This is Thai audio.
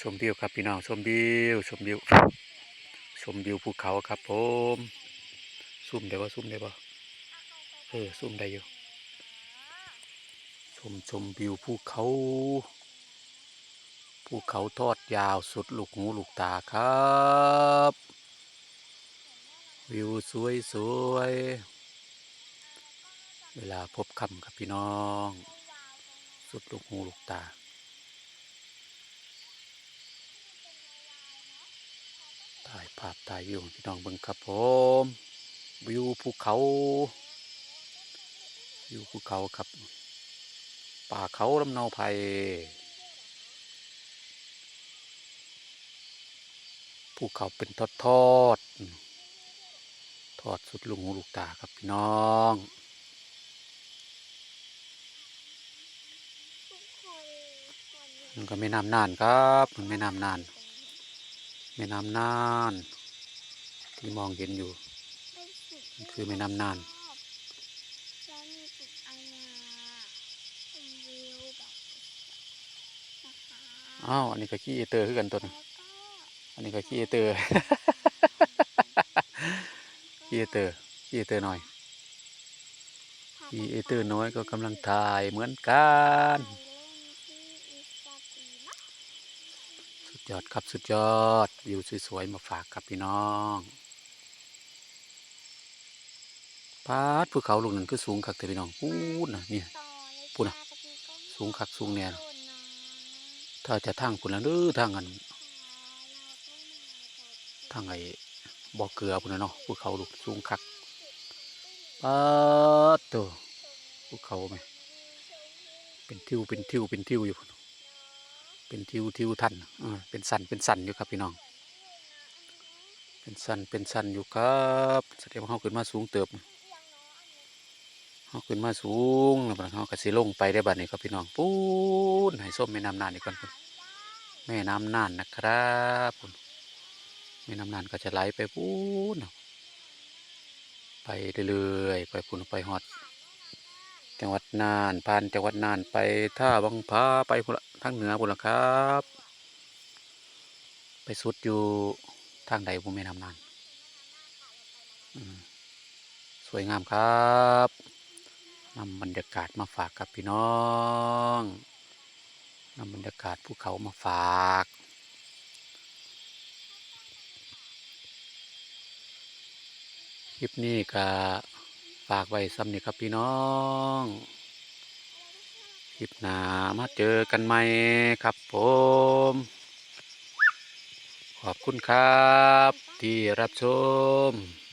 ชมวิวครับพี่น้องชมวิวชมวิวชมวิวภูเขาครับผมซุ่มได้บ่ซุ่มได้บ่เออซุ่มได้อยู่ชมชมวิวภูเขาภูเขาทอดยาวสุดลูกหูลูกตาครับ วิวสวยสวยเวลาพบคำกับพี่น้อง สุดลูกหูลูกตา ถ่าย ภาพถ่ายวิวพี่น้องเบิ่งครับผมวิวภูเขาวิวภูเขาครับ ป่าเขาลำเนาไพรภูเขาเป็นทอดทอดทอดสุดลุงหูลูกตาครับพี่น้องมันก็ไม่น้ำนานครับมันไม่น้ำนาน แม่น้ำนาน ที่มองเห็นอยู่มันคือแม่น้ำนานแล้วมีตึกอาญาชมวิวแบบนะคะอ้าวอันนี้ก็ขี้เอเตอร์คือกันตัวนึงแล้วก็อันนี้ก็ขี้เอเตอร์ขี้เอเตอร์ขี้เอเตอร์หน่อยขี้เอเตอร์น้อยก็กำลังถ่ายเหมือนกัน ไปเล่นที่อิสราเอลนะ สุดยอดครับสุดยอดวิวสวยๆมาฝากครับพี่น้องปาดภูเขาลูกนั้นคือสูงคักแต่พี่น้องพูดนะเนี่ยพูดนะจ้าตะสูงคักสูงแน่นะถ้าจะทางพุ่นละหรือทางอันเราต้งมาจากทางไอ้บ่อเกลือพุ่นน่ะเนาะภูเขาลูกสูงคักปาดตัวภูเขาไหมเป็นทิวเป็นทิวเป็นทิวอยู่พุ่น เป็นทิวทิวทันอ่าเป็นสันเป็นสันอยู่ครับพี่น้อง เป็นสันเป็นสันอยู่ครับแสดงว่าเขาขึ้นมาสูงเติบเขาขึ้นมาสูงแล้วบัดเขาก็สิลงไปได้บัดนี้ครับพี่น้องปูนให้ส้มแม่น้ำนานอีกก่อนแม่น้ำนานนะครับแม่น้ำนานก็จะไหลไปปูนไปเรื่อยๆไปพุ่นไปฮอดจังหวัดน่านผ่านจังหวัดน่านไปท่าบังพาไปพุ่นละ ทางเหนือพุ่นละครับ ไปสุดอยู่ทางใดบุแม่น้ำนานสวยงามครับนำบรรยากาศมาฝากกับพี่น้องนำบรรยากาศภูเขามาฝากคลิปนี้ก็ฝากไว้ซ้ำนี่ครับพี่น้อง คลิปหน้ามาเจอกันใหม่ครับผม ขอบคุณครับ ที่รับชม